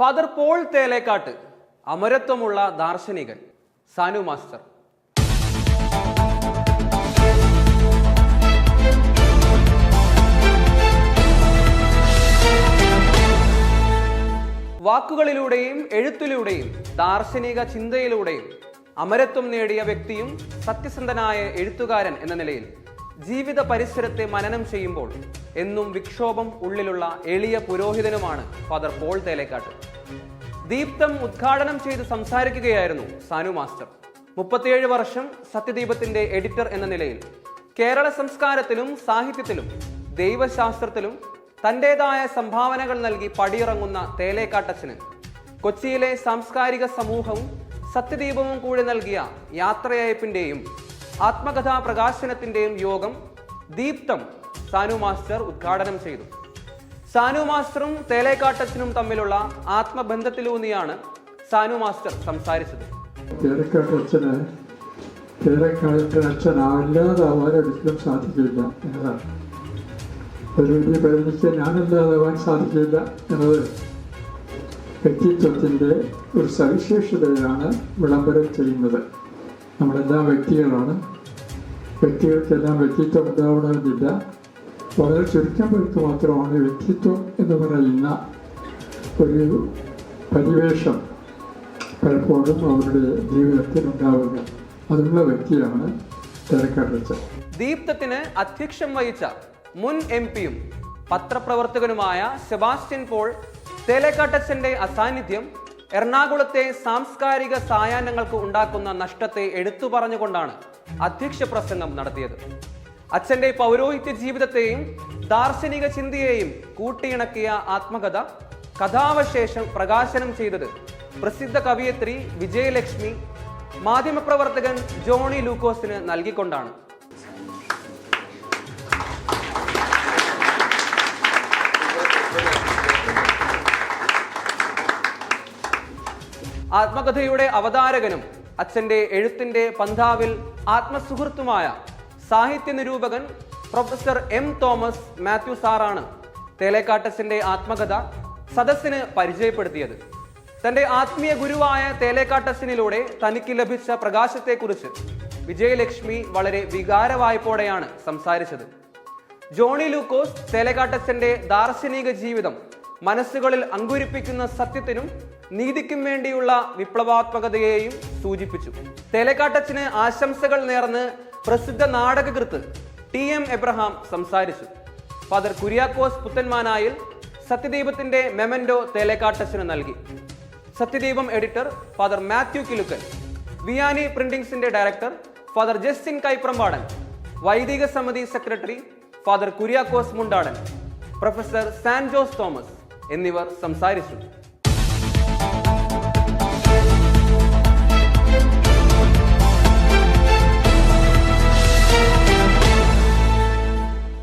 Father Paul Thelakkat അമരത്വമുള്ള ദാർശനികൻ Sanu master. വാക്കുകളിലൂടെയും എഴുത്തിലൂടെയും ദാർശനിക ചിന്തയിലൂടെയും അമരത്വം നേടിയ വ്യക്തിയും സത്യസന്ധനായ എഴുത്തുകാരൻ എന്ന നിലയിൽ ജീവിത പരിസരത്തെ മനനം ചെയ്യുമ്പോൾ എന്നും വിക്ഷോഭം ഉള്ളിലുള്ള എളിയ പുരോഹിതനുമാണ് ഫാദർ പോൾ തേലേക്കാട്ട്. ദീപ്തം ഉദ്ഘാടനം ചെയ്ത് സംസാരിക്കുകയായിരുന്നു സാനു മാസ്റ്റർ. മുപ്പത്തിയേഴ് വർഷം സത്യദീപത്തിന്റെ എഡിറ്റർ എന്ന നിലയിൽ കേരള സംസ്കാരത്തിലും സാഹിത്യത്തിലും ദൈവശാസ്ത്രത്തിലും തന്റേതായ സംഭാവനകൾ നൽകി പടിയിറങ്ങുന്ന തേലേക്കാട്ടച്ചന് കൊച്ചിയിലെ സാംസ്കാരിക സമൂഹവും സത്യദീപവും കൂടി നൽകിയ യാത്രയയപ്പിന്റെയും ആത്മകഥാ പ്രകാശനത്തിന്റെയും യോഗം ദീപ്തം സാനു മാസ്റ്റർ ഉദ്ഘാടനം ചെയ്തു. സാനു മാസ്റ്ററും തേലേക്കാട്ടച്ചനും തമ്മിലുള്ള ആത്മബന്ധത്തിലൂന്നിയാണ് സാനു മാസ്റ്റർ സംസാരിച്ചത്. കേരക്കാട്ടച്ഛന് കേരക്കാട്ടച്ഛനാല്ലാതാവാൻ ഒരിക്കലും സാധിക്കില്ല എന്നതാണ്. ഒരു വലിയ പേരനിക്ക് ഞാനല്ലാതാവാൻ സാധിക്കില്ല എന്നത് വ്യക്തിത്വത്തിന്റെ ഒരു സവിശേഷതയാണ് വിളംബരം ചെയ്യുന്നത്. നമ്മളെല്ലാം വ്യക്തികളാണ്. വ്യക്തികൾക്കെല്ലാം വ്യക്തിത്വം ഉണ്ടാവണമെന്നില്ല. വളരെ ചുരുക്കം പേർക്ക് മാത്രമാണ് വ്യക്തിത്വം എന്ന് പറയുന്ന ഒരു പരിവേഷം പലപ്പോഴും അവരുടെ ജീവിതത്തിൽ ഉണ്ടാവുക. അതുള്ള വ്യക്തിയാണ് തിരക്കടച്ച ദീപ്തത്തിന് അധ്യക്ഷം വഹിച്ച മുൻ എം പിയും പത്രപ്രവർത്തകനുമായ സെബാസ്റ്റ്യൻ പോൾ തേലക്കാട്ടച്ചന്റെ അസാന്നിധ്യം എറണാകുളത്തെ സാംസ്കാരിക സായാഹ്നങ്ങൾക്ക് ഉണ്ടാക്കുന്ന നഷ്ടത്തെ എടുത്തു പറഞ്ഞുകൊണ്ടാണ് അധ്യക്ഷ പ്രസംഗം നടത്തിയത്. അച്ഛന്റെ പൗരോഹിത്യ ജീവിതത്തെയും ദാർശനിക ചിന്തയെയും കൂട്ടിയിണക്കിയ ആത്മകഥ കഥാവശേഷം പ്രകാശനം ചെയ്തത് പ്രസിദ്ധ കവിയത്രി വിജയലക്ഷ്മി മാധ്യമപ്രവർത്തകൻ ജോണി ലൂക്കോസിന് നൽകിക്കൊണ്ടാണ്. ആത്മകഥയുടെ അവതാരകനും അച്ഛന്റെ എഴുത്തിന്റെ പന്ഥാവിൽ ആത്മസുഹൃത്തുമായ സാഹിത്യ നിരൂപകൻ പ്രൊഫസർ എം തോമസ് മാത്യു സാറാണ് തേലേക്കാട്ടസിന്റെ ആത്മകഥ സദസ്സിന് പരിചയപ്പെടുത്തിയത്. തന്റെ ആത്മീയ ഗുരുവായ തേലേക്കാട്ടസിനിലൂടെ തനിക്ക് ലഭിച്ച പ്രകാശത്തെക്കുറിച്ച് വിജയലക്ഷ്മി വളരെ വികാരവായ്പോടെയാണ് സംസാരിച്ചത്. ജോണി ലൂക്കോസ് തേലേക്കാട്ടസിന്റെ ദാർശനിക ജീവിതം മനസ്സുകളിൽ അങ്കുരിപ്പിക്കുന്ന സത്യത്തിനും നീതിക്കും വേണ്ടിയുള്ള വിപ്ലവാത്മകതയെയും സൂചിപ്പിച്ചു. തേലക്കാട്ടച്ചന് ആശംസകൾ നേർന്ന് പ്രസിദ്ധ നാടകകൃത്ത് ടി എം എബ്രഹാം സംസാരിച്ചു. ഫാദർ കുര്യാക്കോസ് പുത്തൻമാനായിൽ സത്യദീപത്തിന്റെ മെമൻഡോ തേലേക്കാട്ടച്ചന് നൽകി. Sathyadeepam editor father Mathew Kilukkal Vianney പ്രിന്റിംഗ്സിന്റെ director father Justin കൈപ്രമ്പാടൻ. വൈദിക സമിതി secretary father Kuriakose Mundadan. Professor San Jose Thomas. എന്നിവർ സംസാരിച്ചു